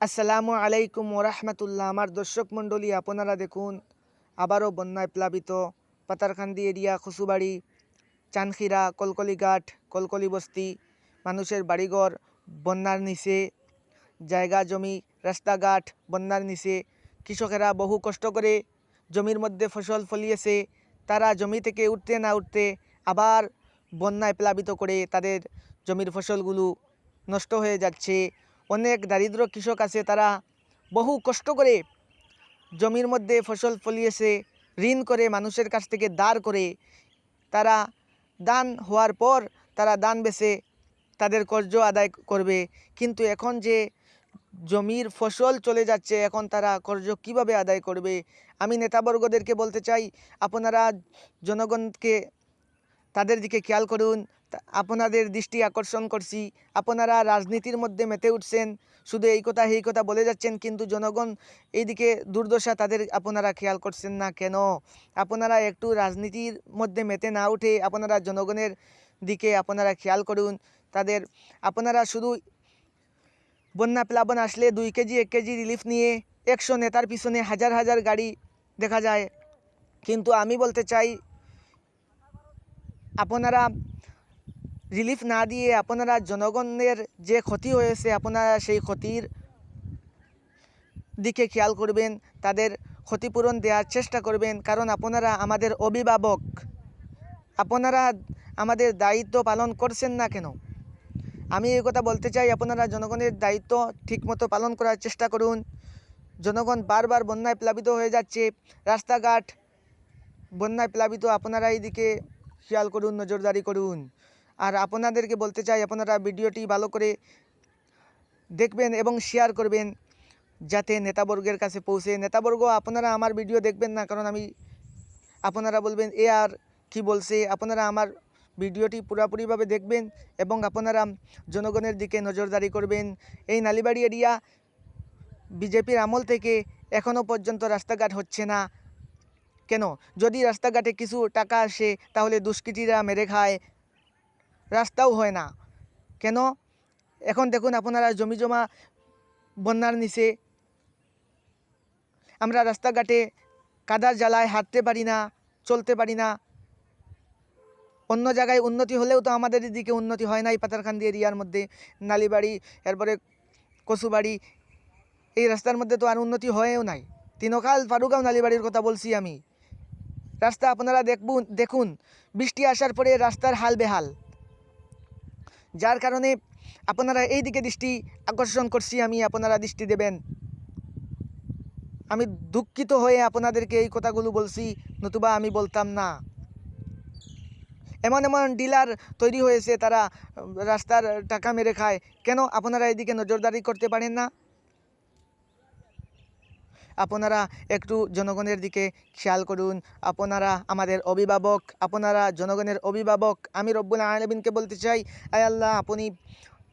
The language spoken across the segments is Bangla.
আসসালামু আলাইকুম ওরহমতুল্লাহ। আমার দর্শক মণ্ডলী, আপনারা দেখুন, আবারও বন্যায় প্লাবিত পাতারকান্দি এরিয়া খসুবাড়ি চানখিরা কলকলিঘাট কলকলি বস্তি, মানুষের বাড়িঘর, বন্যার নিচে, জায়গা, জমি, রাস্তাঘাট, বন্যার নিচে। কৃষকেরা বহু কষ্ট করে জমির মধ্যে ফসল ফলিয়েছে। তারা জমি থেকে উঠতে না উঠতে আবার বন্যায় প্লাবিত করে তাদের জমির ফসলগুলো নষ্ট হয়ে যাচ্ছে। অনেক দারিদ্র কৃষক আছে, তারা বহু কষ্ট করে জমির মধ্যে ফসল ফলিয়েছে, ঋণ করে, মানুষের কাছ থেকে দাঁড় করে। তারা দান হওয়ার পর তারা দান বেছে তাদের কর্জ আদায় করবে। কিন্তু এখন যে জমির ফসল চলে যাচ্ছে, এখন তারা কর্জ কীভাবে আদায় করবে? আমি নেতাবর্গদেরকে বলতে চাই, আপনারা জনগণকে তাদের দিকে খেয়াল করুন। আপনাদের দৃষ্টি আকর্ষণ করছি। আপনারা রাজনীতির মধ্যে মেতে উঠছেন। শুধু এই কথা এই কথা বলে যাচ্ছেন, কিন্তু জনগণ এইদিকে দুর্দশা তাদের আপনারা খেয়াল করছেন না কেন? আপনারা একটু রাজনীতির মধ্যে মেতে না উঠে আপনারা জনগণের দিকে আপনারা খেয়াল করুন। তাদের আপনারা শুধু বন্যা প্লাবন আসলে দুই কেজি, এক কেজি রিলিফ নিয়ে একশো নেতার পিছনে হাজার হাজার গাড়ি দেখা যায়। কিন্তু আমি বলতে চাই, আপনারা রিলিফ না দিয়ে আপনারা জনগণের যে ক্ষতি হয়েছে, আপনারা সেই ক্ষতির দিকে খেয়াল করবেন, তাদের ক্ষতিপূরণ দেওয়ার চেষ্টা করবেন। কারণ আপনারা আমাদের অভিভাবক। আপনারা আমাদের দায়িত্ব পালন করছেন না কেন? আমি এই কথা বলতে চাই, আপনারা জনগণের দায়িত্ব ঠিকমতো পালন করার চেষ্টা করুন। জনগণ বারবার বন্যায় প্লাবিত হয়ে যাচ্ছে। রাস্তাঘাট বন্যায় প্লাবিত, আপনারা এইদিকে খেয়াল করুন, নজরদারি করুন। আর আপনাদেরকে বলতে চাই, আপনারা ভিডিওটি ভালো করে দেখবেন এবং শেয়ার করবেন যাতে নেতাবর্গের কাছে পৌঁছে। নেতাবর্গ, আপনারা আমার ভিডিও দেখবেন না, কারণ আমি, আপনারা বলবেন, এ আর কি বলছে? আপনারা আমার ভিডিওটি পুরোপুরিভাবে দেখবেন এবং আপনারা জনগণের দিকে নজরদারি করবেন। এই নালিবাড়ি এরিয়া বিজেপির আমল থেকে এখনও পর্যন্ত রাস্তাঘাট হচ্ছে না। কেন? যদি রাস্তাঘাটে কিছু টাকা আসে, তাহলে দুষ্কৃতীরা মেরে খায়। রাস্তাও হয় না। কেন? এখন দেখুন আপনারা জমি জমা বন্যার নিচে। আমরা রাস্তাঘাটে কাদার জ্বালায় হাঁটতে পারি না, চলতে পারি না। অন্য জায়গায় উন্নতি হলেও তো আমাদের দিকে উন্নতি হয় না, এই পাতারকান্দি এরিয়ার মধ্যে। নালিবাড়ি, এরপরে কচুবাড়ি, এই রাস্তার মধ্যে তো আর উন্নতি হয়েও নাই। তিনকাল ফারুগাঁও নালিবাড়ির কথা বলছি আমি। রাস্তা আপনারা দেখব দেখুন। বৃষ্টি আসার পরে রাস্তার হাল বেহাল। যার কারণে আপনারা এই দিকে দৃষ্টি আকর্ষণ করছি আমি, আপনারা দৃষ্টি দেবেন। আমি দুঃখিত হয়ে আপনাদেরকে এই কথাগুলো বলছি, নতুবা আমি বলতাম না। এমন এমন ডিলার তৈরি হয়েছে, তারা রাস্তার টাকা মেরে খায়। কেন আপনারা এদিকে নজরদারি করতে পারেন না? আপনারা একটু জনগণের দিকে খেয়াল করুন। আপনারা আমাদের অভিভাবক, আপনারা জনগণের অভিভাবক। আমি রব্বুল আলমিনকে বলতে চাই, আয় আল্লাহ, আপনি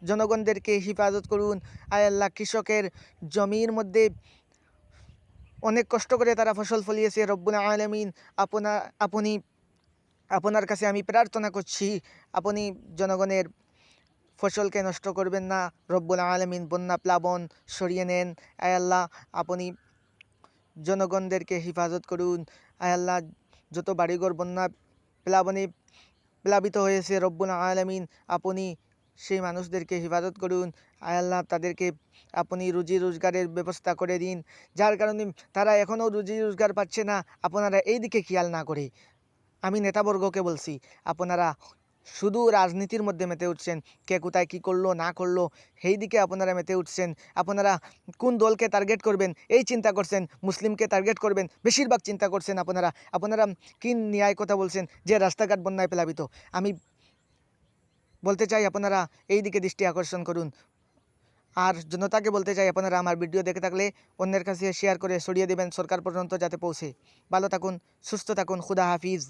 জনগণদেরকে হেফাজত করুন। আয় আল্লাহ, কৃষকের জমির মধ্যে অনেক কষ্ট করে তারা ফসল ফলিয়েছে। রব্বুল আলমিন, আপনা, আপনি, আপনার কাছে আমি প্রার্থনা করছি, আপনি জনগণের ফসলকে নষ্ট করবেন না। রব্বুল আলমিন বন্যা, প্লাবন সরিয়ে নেন। আয় আল্লাহ, আপনি জনগণদেরকে হেফাজত করুন। আয় আল্লাহ, যত বাড়িঘর বন্যা প্লাবনে প্লাবিত হয়েছে রব্বুল আলমিন, আপনি সেই মানুষদেরকে হেফাজত করুন। আয় আল্লাহ, তাদেরকে আপনি রুজি রোজগারের ব্যবস্থা করে দিন। যার কারণে তারা এখনও রুজি রোজগার পাচ্ছে না। আপনারা এই দিকে খেয়াল না করে। আমি নেতাবর্গকে বলছি, আপনারা শুধু রাজনীতির মধ্যে মেতে উঠছেন। কে কোথায় কী করল, না করল, সেই দিকে আপনারা মেতে উঠছেন। আপনারা কোন দলকে টার্গেট করবেন, এই চিন্তা করছেন। মুসলিমকে টার্গেট করবেন, বেশিরভাগ চিন্তা করছেন আপনারা। আপনারা কি ন্যায় কথা বলছেন যে রাস্তাঘাট বন্যায় প্লাবিত? আমি বলতে চাই আপনারা এই দিকে দৃষ্টি আকর্ষণ করুন। আর জনতাকে বলতে চাই আপনারা আমার ভিডিও দেখে থাকলে অন্যের কাছে শেয়ার করে ছড়িয়ে দেবেন সরকার পর্যন্ত যাতে পৌঁছে। ভালো থাকুন, সুস্থ থাকুন, খুদা হাফিজ।